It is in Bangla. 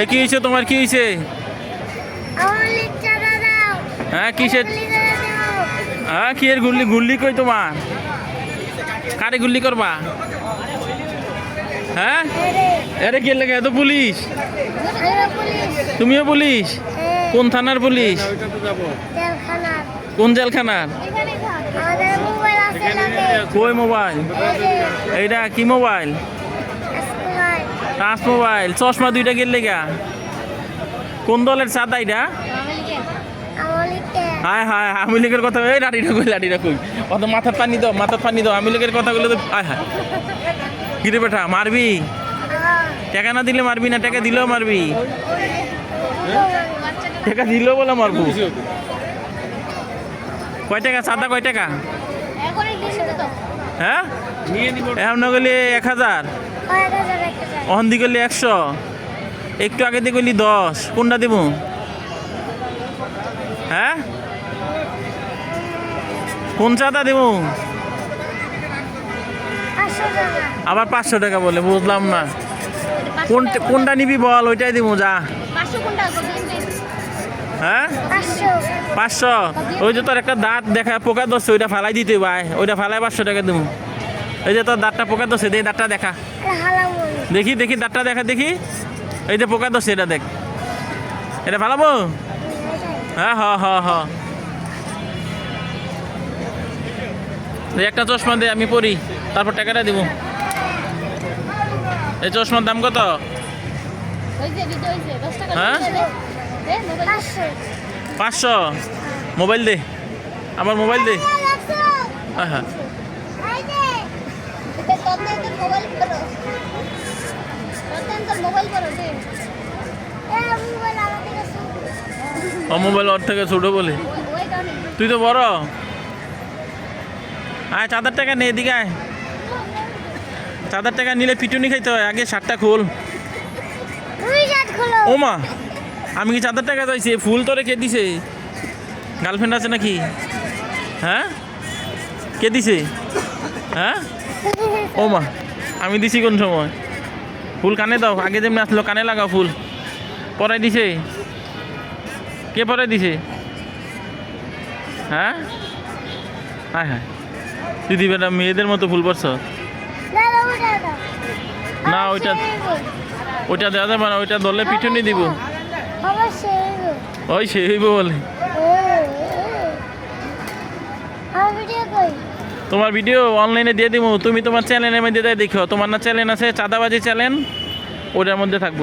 এ কি হয়েছে তোমার কি হয়েছে? হ্যাঁ কিসের দাও হ্যাঁ কি এর গুল্লি গুল্লি কই তোমার? কারে গুল্লি করবা? হ্যাঁ? আরে কে লেগে? এত পুলিশ? তুমিও পুলিশ? কোন থানার পুলিশ? কোন জেলখানার? কই মোবাইল? এইটা কি মোবাইল? টাচ মোবাইল চশমা দুইটা গেলে গা। কোন দলের চাঁদা এটা হায় হায় আমি লীগের কথা এই লাঠিটা কই লাঠিটা কই? অত মাথার পানি দাও মাথার পানি দাও আমি লীগের কথাগুলো তো হায় হায় কিরে বেটা মারবি? টাকা না দিলে মারবি না টাকা দিলেও মারবি? টাকা দিলেও বলে মারবো। কয় টাকা? চাঁদা কয় টাকা? হ্যাঁ এখন না গেলে এক হাজার? অহন দি গেলে একশো। একটু আগে দিয়ে গেলি দশ। কোনটা দিব? হ্যাঁ? কোন চাঁদা দেব আবার পাঁচশো টাকা বলে বুঝলাম না। কোন কোনটা নিবি বল ওইটাই দিব যা। হ্যাঁ? পাঁচশো। পাঁচশো? ওই যে তোর একটা দাঁত দেখা পোকা ধরছে ওইটা ফালাই দিতে ভাই। ওইটা ফালাই পাঁচশো টাকা দেবো। এই যে তোর দাঁতটা পোকা ধরছে, দে দাঁতটা দেখা। দেখি দেখি, দাঁতটা দেখা, দেখি। এই যে পোকা ধরছে, এটা দেখ। এটা ফালাবো হ্যাঁ হ হ হ। একটা চশমা দে, আমি পরি। তারপর টাকাটা দিব। এই চশমার দাম কত? হ্যাঁ? পাঁচশো। মোবাইল দে। আমার মোবাইল দে। হ্যাঁ হ্যাঁ। ও মোবাইল ওর থেকে ছোটো বলে। তুই তো বড়। আয় চাঁদার টাকা নে এদিকে আয়। চাঁদার টাকা নিলে পিটুনি খাইতে হয় আগে শার্টটা খোল। ও মা আমি কি চাঁদার টাকা চাইছি? ফুল তোরে কে দিছে? গার্লফ্রেন্ড আছে নাকি? হ্যাঁ? কে দিছে? হ্যাঁ? ও মা আমি দিছি কোন সময়? ফুল কানে দাও আগে যেমনি আসলো কানে লাগাও ফুল। পরাই দিছে? কে পরাই দিছে? হ্যাঁ? হ্যাঁ হ্যাঁ। দিদি বেটা মেয়েদের মতো ফুল পরছ? না, ওইটা- ওইটা দেওয়া যাবে না ওইটা দলে পিছনে দিব। ওই সে হইব বলে। আমার ভিডিও কই তোমার ভিডিও অনলাইনে দিয়ে দিব তুমি তোমার চ্যানেলের মধ্যে দেখো তোমার না চ্যানেল আছে চাঁদাবাজি চ্যানেল ওটার মধ্যে থাকব।